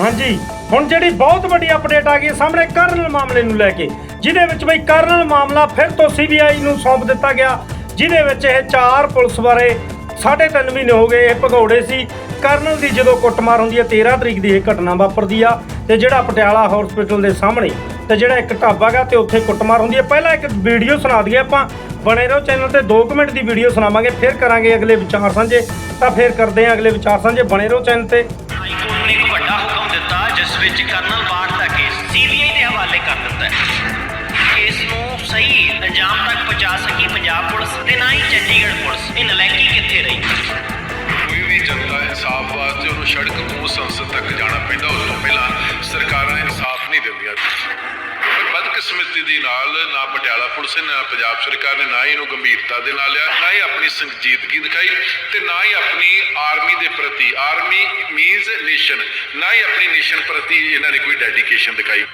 ਹਾਂਜੀ, ਹੁਣ ਜਿਹੜੀ ਬਹੁਤ ਵੱਡੀ ਅਪਡੇਟ ਆ ਗਈ ਸਾਹਮਣੇ ਕਰਨਲ ਮਾਮਲੇ ਨੂੰ ਲੈ ਕੇ, ਜਿਹਦੇ ਵਿੱਚ ਬਈ ਕਰਨਲ ਮਾਮਲਾ ਫਿਰ ਤੋਂ ਸੀਬੀਆਈ ਨੂੰ ਸੌਂਪ ਦਿੱਤਾ ਗਿਆ, ਜਿਹਦੇ ਵਿੱਚ ਇਹ ਚਾਰ ਪੁਲਿਸ ਬਾਰੇ ਸਾਢੇ ਤਿੰਨ ਮਹੀਨੇ ਹੋ ਗਏ ਇਹ ਭਗੌੜੇ ਸੀ। ਕਰਨਲ ਦੀ ਜਦੋਂ ਕੁੱਟਮਾਰ ਹੁੰਦੀ ਹੈ 13 ਤਰੀਕ ਦੀ ਇਹ ਘਟਨਾ ਵਾਪਰਦੀ ਆ, ਤੇ ਜਿਹੜਾ ਪਟਿਆਲਾ ਹਸਪੀਟਲ ਦੇ ਸਾਹਮਣੇ, ਤੇ ਜਿਹੜਾ ਇੱਕ ਢਾਬਾ ਗਾ ਤੇ ਉੱਥੇ ਕੁੱਟਮਾਰ ਹੁੰਦੀ ਹੈ। ਪਹਿਲਾਂ ਇੱਕ ਵੀਡੀਓ ਸੁਣਾ ਦਈਏ ਆਪਾਂ, ਬਣੇ ਰਹੋ ਚੈਨਲ ਤੇ 2 ਮਿੰਟ ਦੀ ਵੀਡੀਓ ਸੁਣਾਵਾਂਗੇ, ਫਿਰ ਕਰਾਂਗੇ ਅਗਲੇ ਵਿਚਾਰ ਸਾਂਝੇ, ਤਾਂ ਫਿਰ ਕਰਦੇ ਹਾਂ ਅਗਲੇ ਵਿਚਾਰ ਸਾਂਝੇ, ਬਣੇ ਰਹੋ ਚੈਨਲ ਤੇ। ਦਿੱਤਾ ਵਿੱਚ ਕਰਨਲ ਬਾਠ ਦਾ ਕੇਸ ਸੀਬੀਆਈ ਦੇ ਹਵਾਲੇ ਕਰ ਦਿੱਤਾ ਹੈ। ਕੇਸ ਨੂੰ ਸਹੀ ਅੰਜਾਮ ਤੱਕ ਪਹੁੰਚਾ ਸਕੀ ਪੰਜਾਬ ਪਰ ਬਦਕਿਸਮਤੀ ਨਾਲ ਨਾ ਪਟਿਆਲਾ ਪੁਲਿਸ ਨੇ, ਨਾ ਪੰਜਾਬ ਸਰਕਾਰ ਨੇ, ਨਾ ਹੀ ਇਹਨੂੰ ਗੰਭੀਰਤਾ ਦੇ ਨਾਲ ਲਿਆ, ਨਾ ਹੀ ਆਪਣੀ ਸੰਜੀਦਗੀ ਦਿਖਾਈ ਤੇ ਨਾ ਹੀ ਆਪਣੀ ਆਰਮੀ ਦੇ ਪ੍ਰਤੀ, ਆਰਮੀ ਮੀਨਸ ਨੇਸ਼ਨ, ਨਾ ਹੀ ਆਪਣੀ ਨੇਸ਼ਨ ਪ੍ਰਤੀ ਇਹਨਾਂ ਨੇ ਕੋਈ ਡੈਡੀਕੇਸ਼ਨ ਦਿਖਾਈ।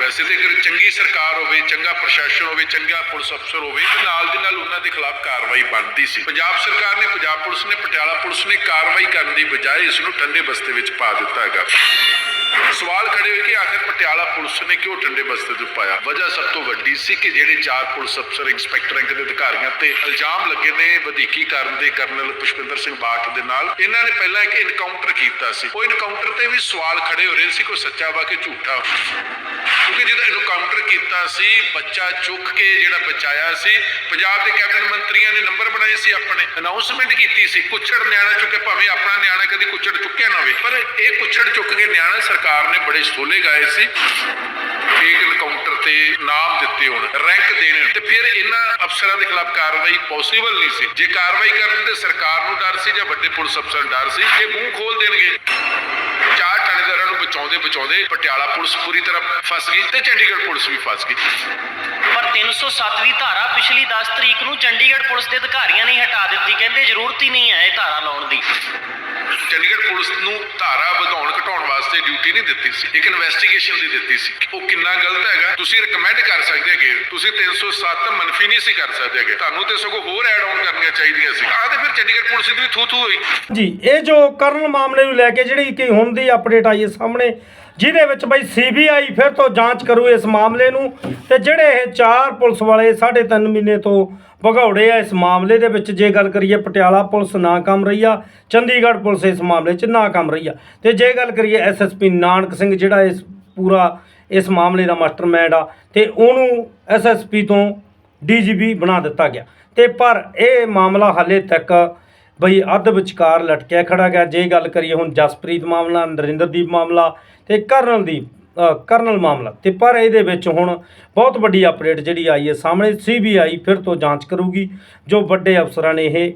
ਵੈਸੇ ਤੇ ਅਗਰ ਚੰਗੀ ਸਰਕਾਰ ਹੋਵੇ, ਚੰਗਾ ਪ੍ਰਸ਼ਾਸਨ ਹੋਵੇ, ਚੰਗਾ ਪੁਲਿਸ ਅਫਸਰ ਹੋਵੇ, ਤੇ ਨਾਲ ਦੀ ਨਾਲ ਉਹਨਾਂ ਦੇ ਖਿਲਾਫ ਕਾਰਵਾਈ ਬਣਦੀ ਸੀ। ਪੰਜਾਬ ਸਰਕਾਰ ਨੇ, ਪੰਜਾਬ ਪੁਲਿਸ ਨੇ, ਪਟਿਆਲਾ ਪੁਲਿਸ ਨੇ ਕਾਰਵਾਈ ਕਰਨ ਦੀ ਬਜਾਏ ਇਸ ਨੂੰ ਠੰਡੇ ਬਸਤੇ ਵਿੱਚ ਪਾ ਦਿੱਤਾ ਹੈਗਾ। ਸਵਾਲ ਖੜੇ ਹੋਏ ਕਿ ਆਖਿਰ ਪਟਿਆਲਾ ਪੁਲਿਸ ਨੇ ਕਿਉਂ ਠੰਡੇ ਬਸਤੇ ਤੇ ਪਾਇਆ? ਵਜ੍ਹਾ ਸਭ ਤੋਂ ਵੱਡੀ ਸੀ ਕਿ ਜਿਹੜੇ ਚਾਰ ਪੁਲਿਸ ਅਫਸਰ, ਇੰਸਪੈਕਟਰ ਰੈਂਕ ਦੇ ਅਧਿਕਾਰੀਆਂ ਤੇ ਇਲਜ਼ਾਮ ਲੱਗੇ ਨੇ ਵਧੇਕੀ ਕਰਨ ਦੇ ਕਰਨਲ ਪੁਸ਼ਪਿੰਦਰ ਸਿੰਘ ਬਾਠ ਦੇ ਨਾਲ, ਇਹਨਾਂ ਨੇ ਪਹਿਲਾਂ ਇੱਕ ਇਨਕਾਊਂਟਰ ਕੀਤਾ ਸੀ। ਉਹ ਇਨਕਾਊਂਟਰ ਤੇ ਵੀ ਸਵਾਲ ਖੜੇ ਹੋ ਰਹੇ ਸੀ, ਕੋਈ ਸੱਚਾ ਵਾ ਕਿ ਝੂਠਾ? ਕਿਉਂਕਿ ਜਦੋਂ ਇਨਕਾਊਂਟਰ ਕੀਤਾ ਸੀ, ਬੱਚਾ ਚੁੱਕ ਕੇ ਜਿਹੜਾ ਬਚਾਇਆ ਸੀ, ਪੰਜਾਬ ਦੇ ਕੈਬਨਿਟ ਮੰਤਰੀਆਂ ਨੇ ਨੰਬਰ ਬਣਾਏ ਸੀ ਆਪਣੇ ਅਨਾਉਂਸਮੈਂਟ ਕੀਤੀ ਸੀ, ਕੁੱਛੜ ਨਿਆਣਾ ਚੁੱਕੇ, ਭਾਵੇਂ ਆਪਣਾ ਨਿਆਣਾ ਕਦੀ ਕੁੱਛੜ ਚੁੱਕਿਆ ਨਾ ਹੋਵੇ, ਪਰ ਇਹ ਕੁੱਛੜ ਚੁੱਕ ਕੇ ਨਿਆਣਾ ਸਰਕਾਰ ਸਰਕਾਰ ਨੇ ਬੜੇ ਸੋਲੇ ਗਾਏ ਸੀ। ਇੱਕ ਇਨਕਾਊਂਟਰ ਤੇ ਨਾਮ ਦਿੱਤੇ ਹੋਣ ਰੈਂਕ ਦੇਣੇ। ਤੇ ਫਿਰ ਇਹਨਾਂ ਅਫਸਰਾਂ ਦੇ ਖਿਲਾਫ ਕਾਰਵਾਈ ਪੋਸੀਬਲ ਨਹੀਂ ਸੀ। ਜੇ ਕਾਰਵਾਈ ਕਰਨ ਤੇ ਸਰਕਾਰ ਨੂੰ ਡਰ ਸੀ ਜਾਂ ਵੱਡੇ ਪੁਲਿਸ ਅਫਸਰ ਡਰ ਸੀ ਕਿ ਮੂੰਹ ਖੋਲ ਦੇਣਗੇ। ਚਾਰ ਥਾਣੇਦਾਰਾਂ ਨੂੰ ਬਚਾਉਂਦੇ ਬਚਾਉਂਦੇ ਪਟਿਆਲਾ ਪੁਲਿਸ ਪੂਰੀ ਤਰ੍ਹਾਂ ਫਸ ਗਈ ਤੇ ਚੰਡੀਗੜ੍ਹ ਪੁਲਿਸ ਵੀ ਫਸ ਗਈ। ਪਰ 307ਵੀਂ ਧਾਰਾ ਪਿਛਲੀ 10 ਤਰੀਕ ਨੂੰ ਚੰਡੀਗੜ੍ਹ ਪੁਲਿਸ ਦੇ ਅਧਿਕਾਰੀਆਂ ਨੇ ਹਟਾ ਦਿੱਤੀ। ਕਹਿੰਦੇ ਜ਼ਰੂਰਤ ਹੀ ਨਹੀਂ ਹੈ ਇਹ ਧਾਰਾ ਲਾਉਣ ਦੀ। ਚੰਡੀਗੜ੍ਹ ਪੁਲਿਸ ਨੂੰ ਧਾਰਾ ਵਧਾਉਣ ਘਟਾਉਣ ਵਾਸਤੇ ਡਿਊਟੀ ਨਹੀਂ ਦਿੱਤੀ ਸੀ ਇੱਕ ਇਨਵੈਸਟੀਗੇਸ਼ਨ ਦੀ ਦਿੱਤੀ ਸੀ। ਉਹ ਕਿੰਨਾ ਗਲਤ ਹੈਗਾ ਤੁਸੀਂ ਰეკਮੈਂਡ ਕਰ ਸਕਦੇ ਹੈਗੇ ਤੁਸੀਂ 307 ਮੰਨਫੀ ਨਹੀਂ ਸੀ ਕਰ ਸਕਦੇ ਹੈਗੇ। ਤੁਹਾਨੂੰ ਤੇ ਸਗੋਂ ਹੋਰ ਐਡ ਆਨ ਕਰਨੀਆਂ ਚਾਹੀਦੀਆਂ ਸੀ। ਆਹ ਤੇ ਫਿਰ ਚੰਡੀਗੜ੍ਹ ਪੁਲਿਸ ਦੀ ਵੀ ਥੂ ਥੂ ਹੋਈ। ਜੀ ਇਹ ਜੋ ਕਰਨ ਮਾਮਲੇ ਨੂੰ ਲੈ ਕੇ ਜਿਹੜੀ ਕਿ ਹੁਣ ਦੀ ਅਪਡੇਟ ਆਈ ਹੈ ਸਾਹਮਣੇ, ਜਿਹਦੇ ਵਿੱਚ ਬਈ ਸੀਬੀਆਈ ਫਿਰ ਤੋਂ ਜਾਂਚ ਕਰੂ ਇਸ ਮਾਮਲੇ ਨੂੰ, ਤੇ ਜਿਹੜੇ ਇਹ ਚਾਰ ਪੁਲਿਸ ਵਾਲੇ ਸਾਢੇ ਤਿੰਨ ਮਹੀਨੇ ਤੋਂ ਭਗੌੜੇ ਆ ਇਸ ਮਾਮਲੇ ਦੇ ਵਿੱਚ, ਜੇ ਗੱਲ ਕਰੀਏ ਪਟਿਆਲਾ ਪੁਲਿਸ ਨਾ ਕੰਮ ਰਹੀ ਆ, ਚੰਡੀਗੜ੍ਹ ਪੁਲਿਸ ਇਸ ਮਾਮਲੇ 'ਚ ਨਾ ਕੰਮ ਰਹੀ ਆ। ਤੇ ਜੇ ਗੱਲ ਕਰੀਏ ਐਸਐਸਪੀ ਨਾਨਕ ਸਿੰਘ, ਜਿਹੜਾ ਇਸ ਪੂਰਾ ਇਸ ਮਾਮਲੇ ਦਾ ਮਾਸਟਰਮਾਈਂਡ ਆ, ਤੇ ਉਹਨੂੰ ਐਸਐਸਪੀ ਤੋਂ ਡੀਜੀਪੀ ਬਣਾ ਦਿੱਤਾ ਗਿਆ। ਤੇ ਪਰ ਇਹ ਮਾਮਲਾ ਹਾਲੇ ਤੱਕ ਬਈ ਅੱਧ ਵਿਚਕਾਰ ਲਟਕਿਆ ਖੜਾ ਗਿਆ। ਜੇ ਗੱਲ ਕਰੀਏ ਹੁਣ ਜਸਪ੍ਰੀਤ ਮਾਮਲਾ ਨਰਿੰਦਰਦੀਪ ਮਾਮਲਾ ਤੇ ਕਰਨਲਦੀਪ ਅ, ਕਰਨਲ ਮਾਮਲਾ ਤੇ ਪਰ ਇਹਦੇ ਵਿੱਚ ਹੁਣ ਬਹੁਤ ਵੱਡੀ ਅਪਡੇਟ ਜਿਹੜੀ ਆਈ ਹੈ ਸਾਹਮਣੇ। ਸੀਬੀਆਈ ਫਿਰ ਤੋਂ ਜਾਂਚ ਕਰੂਗੀ। ਜੋ ਵੱਡੇ ਅਫਸਰਾਂ ਨੇ ਇਹ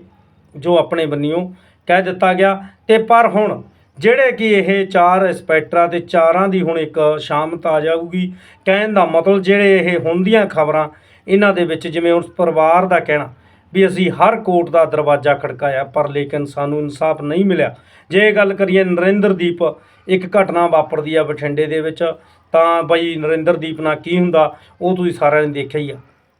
ਜੋ ਆਪਣੇ ਬੰਨਿਓ ਕਹਿ ਦਿੱਤਾ ਗਿਆ। ਤੇ ਪਰ ਹੁਣ ਜਿਹੜੇ ਕਿ ਇਹ ਚਾਰ ਇੰਸਪੈਕਟਰਾਂ ਤੇ ਚਾਰਾਂ ਦੀ ਹੁਣ ਇੱਕ ਸ਼ਾਮਤ ਆ ਜਾਊਗੀ। ਕਹਿਣ ਦਾ ਮਤਲਬ ਜਿਹੜੇ ਇਹ ਹੁੰਦੀਆਂ ਖਬਰਾਂ ਇਹਨਾਂ ਦੇ ਵਿੱਚ ਜਿਵੇਂ ਉਸ ਪਰਿਵਾਰ ਦਾ ਕਹਿਣਾ ਵੀ ਅਸੀਂ ਹਰ ਕੋਰਟ ਦਾ ਦਰਵਾਜ਼ਾ ਖੜਕਾਇਆ, ਪਰ ਲੇਕਿਨ ਸਾਨੂੰ ਇਨਸਾਫ ਨਹੀਂ ਮਿਲਿਆ। ਜੇ ਗੱਲ ਕਰੀਏ, ਨਰਿੰਦਰਦੀਪ ਇੱਕ ਘਟਨਾ ਵਾਪਰਦੀ ਆ ਬਠਿੰਡੇ ਦੇ ਵਿੱਚ, ਤਾਂ ਬਈ ਨਰਿੰਦਰਦੀਪ ਨਾਲ ਕੀ ਹੁੰਦਾ, ਉਹ ਤੁਸੀਂ ਸਾਰਿਆਂ ਨੇ ਦੇਖਿਆ ਹੀ ਆ।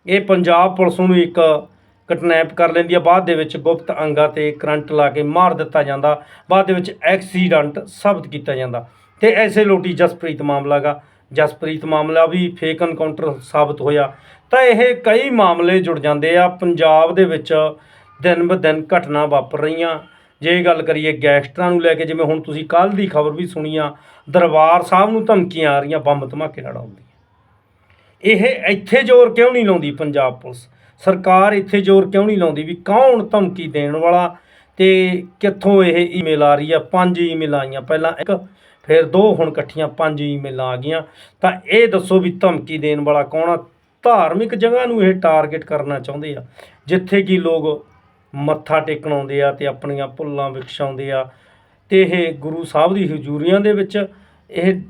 ਇਹ ਪੰਜਾਬ ਪੁਲਿਸ ਨੂੰ ਇੱਕ ਕਿਡਨੈਪ ਕਰ ਲੈਂਦੀ ਆ, ਬਾਅਦ ਦੇ ਵਿੱਚ ਗੁਪਤ ਅੰਗਾਂ ਤੇ ਕਰੰਟ ਲਾ ਕੇ ਮਾਰ ਦਿੱਤਾ ਜਾਂਦਾ, ਬਾਅਦ ਦੇ ਵਿੱਚ ਐਕਸੀਡੈਂਟ ਸਾਬਤ ਕੀਤਾ ਜਾਂਦਾ। ਤੇ ਐਸੇ ਲੋਟੀ ਜਸਪ੍ਰੀਤ ਮਾਮਲਾ ਗਾ। ਜਸਪ੍ਰੀਤ ਮਾਮਲਾ ਵੀ ਫੇਕ ਐਨਕਾਊਂਟਰ ਸਾਬਤ ਹੋਇਆ। ਤਾਂ ਇਹ ਕਈ ਮਾਮਲੇ ਜੁੜ ਜਾਂਦੇ ਆ। ਪੰਜਾਬ ਦੇ ਵਿੱਚ ਦਿਨ ਬ ਦਿਨ ਘਟਨਾ ਵਾਪਰ ਰਹੀਆਂ। ਜੇ ਗੱਲ ਕਰੀਏ ਗੈਂਗਸਟਰਾਂ ਨੂੰ ਲੈ ਕੇ, ਜਿਵੇਂ ਹੁਣ ਤੁਸੀਂ ਕੱਲ ਦੀ ਖਬਰ ਵੀ ਸੁਣੀ ਆ, ਦਰਬਾਰ ਸਾਹਿਬ ਨੂੰ ਧਮਕੀਆਂ ਆ ਰਹੀਆਂ, ਬੰਬ ਧਮਾਕੇ ਨਾਲ ਆਉਂਦੀਆਂ। ਇਹ ਇੱਥੇ ਜ਼ੋਰ ਕਿਉਂ ਨਹੀਂ ਲਾਉਂਦੀ ਪੰਜਾਬ ਪੁਲਿਸ? ਸਰਕਾਰ ਇੱਥੇ ਜ਼ੋਰ ਕਿਉਂ ਨਹੀਂ ਲਾਉਂਦੀ ਵੀ ਕੌਣ ਧਮਕੀ ਦੇਣ ਵਾਲਾ? ਤੇ ਕਿੱਥੋਂ ਇਹ ਈਮੇਲ ਆ ਰਹੀ ਆ? ਪੰਜ ਈਮੇਲ ਆਈਆਂ। ਪਹਿਲਾਂ ਇੱਕ ਫਿਰ ਦੋ ਹੁਣ ਇਕੱਠੀਆਂ ਪੰਜ ਈਮੇਲਾਂ ਆ ਗਈਆਂ। ਤਾਂ ਇਹ ਦੱਸੋ ਵੀ ਧਮਕੀ ਦੇਣ ਵਾਲਾ ਕੌਣ ਆ? ਧਾਰਮਿਕ ਜਗ੍ਹਾ ਨੂੰ ਇਹ ਟਾਰਗੇਟ ਕਰਨਾ ਚਾਹੁੰਦੇ ਆ। ਜਿੱਥੇ ਕਿ ਲੋਕ ਮੱਥਾ ਟੇਕਣ ਆਉਂਦੇ ਆ ਤੇ ਆਪਣੀਆਂ ਭੁੱਲਾਂ ਵਿਖਸ਼ਾਉਂਦੇ ਆ। ਤੇ ਇਹ ਗੁਰੂ ਸਾਹਿਬ ਦੀ ਹਜ਼ੂਰੀਆਂ ਦੇ ਵਿੱਚ ਇਹ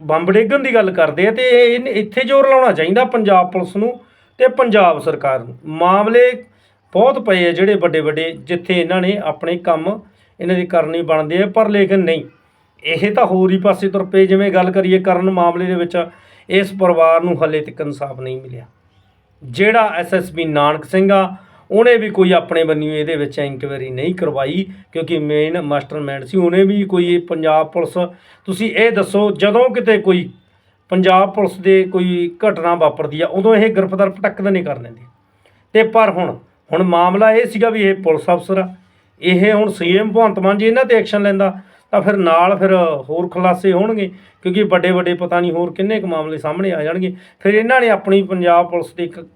ਬੰਬ ਡੇਗਣ ਦੀ ਗੱਲ ਕਰਦੇ ਆ ਤੇ ਇਹ ਇੱਥੇ ਜ਼ੋਰ ਲਾਉਣਾ ਚਾਹੀਦਾ ਪੰਜਾਬ ਪੁਲਿਸ ਨੂੰ ਤੇ ਪੰਜਾਬ ਸਰਕਾਰ ਨੂੰ। ਮਾਮਲੇ ਬਹੁਤ ਪਏ ਆ ਜਿਹੜੇ ਵੱਡੇ ਵੱਡੇ ਜਿੱਥੇ ਇਹਨਾਂ ਨੇ ਆਪਣੇ ਕੰਮ ਇਹਨਾਂ ਦੀ ਕਰਨੀ ਬਣਦੇ ਆ ਪਰ ਲੇਕਿਨ ਨਹੀਂ। ਇਹ ਤਾਂ ਹੋਰ ਹੀ ਪਾਸੇ ਤੁਰ ਪਏ, ਜਿਵੇਂ ਗੱਲ ਕਰੀਏ ਕਰਨ ਮਾਮਲੇ ਦੇ ਵਿੱਚ, ਇਸ ਪਰਿਵਾਰ ਨੂੰ ਹੱਲੇ ਤੱਕ ਇਨਸਾਫ ਨਹੀਂ ਮਿਲਿਆ। ਜਿਹੜਾ ਐਸਐਸਪੀ ਨਾਨਕ ਸਿੰਘ ਆ, ਉਹਨੇ ਵੀ ਕੋਈ ਆਪਣੇ ਬੰਨਿਓ ਇਹਦੇ ਵਿੱਚ ਇਨਕੁਆਇਰੀ ਨਹੀਂ ਕਰਵਾਈ, ਕਿਉਂਕਿ ਮੇਨ ਮਾਸਟਰਮਾਈਂਡ ਸੀ, ਉਹਨੇ ਵੀ ਕੋਈ ਇਹ ਪੰਜਾਬ ਪੁਲਿਸ, ਤੁਸੀਂ ਇਹ ਦੱਸੋ, ਜਦੋਂ ਕਿਤੇ ਕੋਈ ਪੰਜਾਬ ਪੁਲਿਸ ਦੇ ਕੋਈ ਘਟਨਾ ਵਾਪਰਦੀ ਆ, ਉਦੋਂ ਇਹ ਗ੍ਰਿਫਤਾਰ ਪਟਕਦ ਨਹੀਂ ਕਰ ਲੈਂਦੇ। ਤੇ ਪਰ ਹੁਣ ਹੁਣ ਮਾਮਲਾ ਇਹ ਸੀਗਾ ਵੀ ਇਹ ਪੁਲਿਸ ਅਫਸਰ ਆ। ਇਹ ਹੁਣ ਸੀਐਮ ਭਗਵੰਤ ਮਾਨ ਜੀ, ਇਹਨਾਂ ਤੇ ਐਕਸ਼ਨ ਲੈਂਦਾ। ਤਾਂ ਫਿਰ ਨਾਲ ਫਿਰ ਹੋਰ ਖੁਲਾਸੇ ਹੋਣਗੇ, ਕਿਉਂਕਿ ਵੱਡੇ ਵੱਡੇ ਪਤਾ ਨਹੀਂ ਹੋਰ ਕਿੰਨੇ ਕੁ ਮਾਮਲੇ ਸਾਹਮਣੇ ਆ ਜਾਣਗੇ। ਫਿਰ ਇਹਨਾਂ ਨੇ ਆਪਣੀ ਪੰਜਾਬ ਪੁਲਿਸ ਦੇ ਇੱਕ,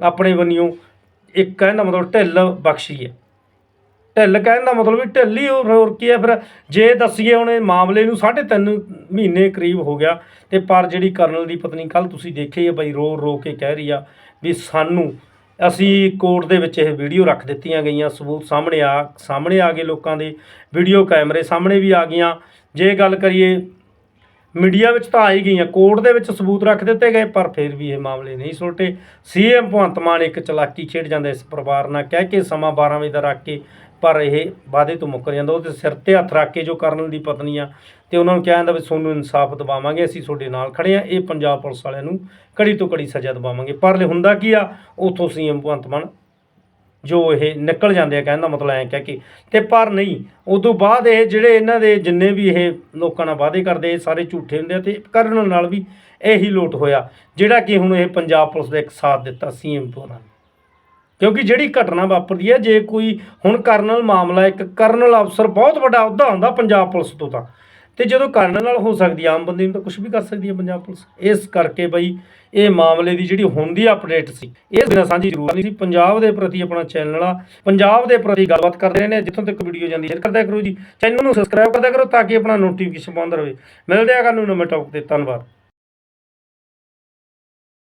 ਆਪਣੇ ਬੰਨਿਓ ਇੱਕ ਕਹਿੰਦਾ ਮਤਲਬ ਢਿੱਲ ਬਖਸ਼ੀ ਹੈ। ਢਿੱਲ ਕਹਿਣ ਦਾ ਮਤਲਬ ਵੀ ਢਿੱਲ ਹੀ ਹੋਰ ਹੋਰ ਕੀ ਹੈ, ਫਿਰ ਜੇ ਦੱਸੀਏ ਹੁਣ ਇਹ ਮਾਮਲੇ ਨੂੰ ਸਾਢੇ ਤਿੰਨ ਮਹੀਨੇ ਕਰੀਬ ਹੋ ਗਿਆ, ਤੇ ਪਰ ਜਿਹੜੀ ਕਰਨਲ ਦੀ ਪਤਨੀ ਕੱਲ ਤੁਸੀਂ ਦੇਖਿਆ ਹੀ ਹੈ ਬਈ ਰੋ ਰੋ ਕੇ ਕਹਿ ਰਹੀ ਆ ਵੀ ਸਾਨੂੰ ਅਸੀਂ ਕੋਰਟ ਦੇ ਵਿੱਚ ਇਹ ਵੀਡੀਓ ਰੱਖ ਦਿੱਤੀਆਂ ਗਈਆਂ, ਸਬੂਤ ਸਾਹਮਣੇ ਆ ਸਾਹਮਣੇ ਆ ਗਏ ਲੋਕਾਂ ਦੇ, ਵੀਡੀਓ ਕੈਮਰੇ ਸਾਹਮਣੇ ਵੀ ਆ ਗਈਆਂ। ਜੇ ਗੱਲ ਕਰੀਏ, ਮੀਡੀਆ ਵਿੱਚ ਤਾਂ ਆ ਹੀ ਗਈਆਂ, ਕੋਰਟ ਦੇ ਵਿੱਚ ਸਬੂਤ ਰੱਖ ਦਿੱਤੇ ਗਏ, ਪਰ ਫਿਰ ਵੀ ਇਹ ਮਾਮਲੇ ਨਹੀਂ ਸੁਲਟੇ। ਸੀਐਮ ਭਗਵੰਤ ਮਾਨ ਇੱਕ ਚਲਾਕੀ ਛੇੜ ਜਾਂਦਾ, ਇਸ ਪਰਿਵਾਰ ਨਾਲ ਕਹਿ ਕੇ ਸਮਾਂ 12 ਵਜੇ ਦਾ ਰੱਖ ਕੇ ਪਰ ਇਹ ਵਾਅਦੇ ਤੋਂ ਮੁੱਕਰ ਜਾਂਦਾ। ਉਹਦੇ ਸਿਰ ਤੇ ਹੱਥ ਰੱਖ ਕੇ ਜੋ ਕਰਨਲ ਦੀ ਪਤਨੀ ਆ, ਤੇ ਉਹਨਾਂ ਨੂੰ ਕਿਹਾ ਜਾਂਦਾ ਵੀ ਤੁਹਾਨੂੰ ਇਨਸਾਫ ਦਿਵਾਵਾਂਗੇ, ਅਸੀਂ ਤੁਹਾਡੇ ਨਾਲ ਖੜੇ ਆ। ਇਹ ਪੰਜਾਬ ਪੁਲਿਸ ਵਾਲਿਆਂ ਨੂੰ ਕੜੀ ਤੋਂ ਕੜੀ ਸਜ਼ਾ ਦਿਵਾਵਾਂਗੇ। ਪਰ ਹੁੰਦਾ ਕੀ ਆ, ਉਥੋਂ ਸੀਐਮ ਭਗਵੰਤ ਮਾਨ ਜੋ ਇਹ ਨਿਕਲ ਜਾਂਦੇ ਆ ਕਹਿੰਦਾ ਮਤਲਬ ਐ ਕਹਿ ਕੇ। ਤੇ ਪਰ ਨਹੀਂ, ਉਦੋਂ ਬਾਅਦ ਇਹ ਜਿਹੜੇ ਇਹਨਾਂ ਦੇ ਜਿੰਨੇ ਵੀ ਇਹ ਲੋਕਾਂ ਨਾਲ ਵਾਅਦੇ ਕਰਦੇ, ਇਹ ਸਾਰੇ ਝੂਠੇ ਹੁੰਦੇ ਆ ਤੇ ਕਰਨ ਨਾਲ ਵੀ ਇਹੀ ਲੋਟ ਹੋਇਆ, ਜਿਹੜਾ ਕਿ ਹੁਣ ਇਹ ਪੰਜਾਬ ਪੁਲਿਸ ਦਾ ਇੱਕ ਸਾਥ ਦਿੱਤਾ ਸੀਐਮ ਦੁਆਰਾ ਕਿਉਂਕਿ ਜਿਹੜੀ ਘਟਨਾ ਵਾਪਰਦੀ ਹੈ, ਜੇ ਕੋਈ ਹੁਣ ਕਰਨਲ ਮਾਮਲਾ, ਇੱਕ ਕਰਨਲ ਅਫਸਰ ਬਹੁਤ ਵੱਡਾ ਅਹੁਦਾ ਹੁੰਦਾ ਪੰਜਾਬ ਪੁਲਿਸ ਤੋਂ ਤਾਂ, ਤੇ ਜਦੋਂ ਕਰਨਲ ਨਾਲ ਹੋ ਸਕਦੀ ਆਮ ਬੰਦੇ ਨੂੰ ਤਾਂ ਕੁਝ ਵੀ ਕਰ ਸਕਦੀ ਹੈ ਪੰਜਾਬ ਪੁਲਿਸ। ਇਸ ਕਰਕੇ ਬਈ ਇਹ ਮਾਮਲੇ ਦੀ ਜਿਹੜੀ ਹੁਣ ਦੀ ਅਪਡੇਟ ਸੀ, ਇਹ ਬਿਨਾਂ ਸਾਂਝੀ ਜ਼ਰੂਰ ਨਹੀਂ ਸੀ। ਪੰਜਾਬ ਦੇ ਪ੍ਰਤੀ ਆਪਣਾ ਚੈਨਲ ਆ, ਪੰਜਾਬ ਦੇ ਪ੍ਰਤੀ ਗੱਲਬਾਤ ਕਰਦੇ ਰਹੇ ਨੇ ਜਿੱਥੋਂ ਤੱਕ ਵੀਡੀਓ ਜਾਂਦੀ ਹੈ ਕਰਦਿਆ ਕਰੋ ਜੀ, ਚੈਨਲ ਨੂੰ ਸਬਸਕ੍ਰਾਈਬ ਕਰਦਿਆ ਕਰੋ ਤਾਂ ਕਿ ਆਪਣਾ ਨੋਟੀਫਿਕੇਸ਼ਨ ਪਾਉਂਦਾ ਰਹੇ। ਮਿਲਦੇ ਆ ਕੱਲ੍ਹ ਨੂੰ ਨਵੇਂ ਟੌਪਿਕ ਤੇ, ਧੰਨਵਾਦ।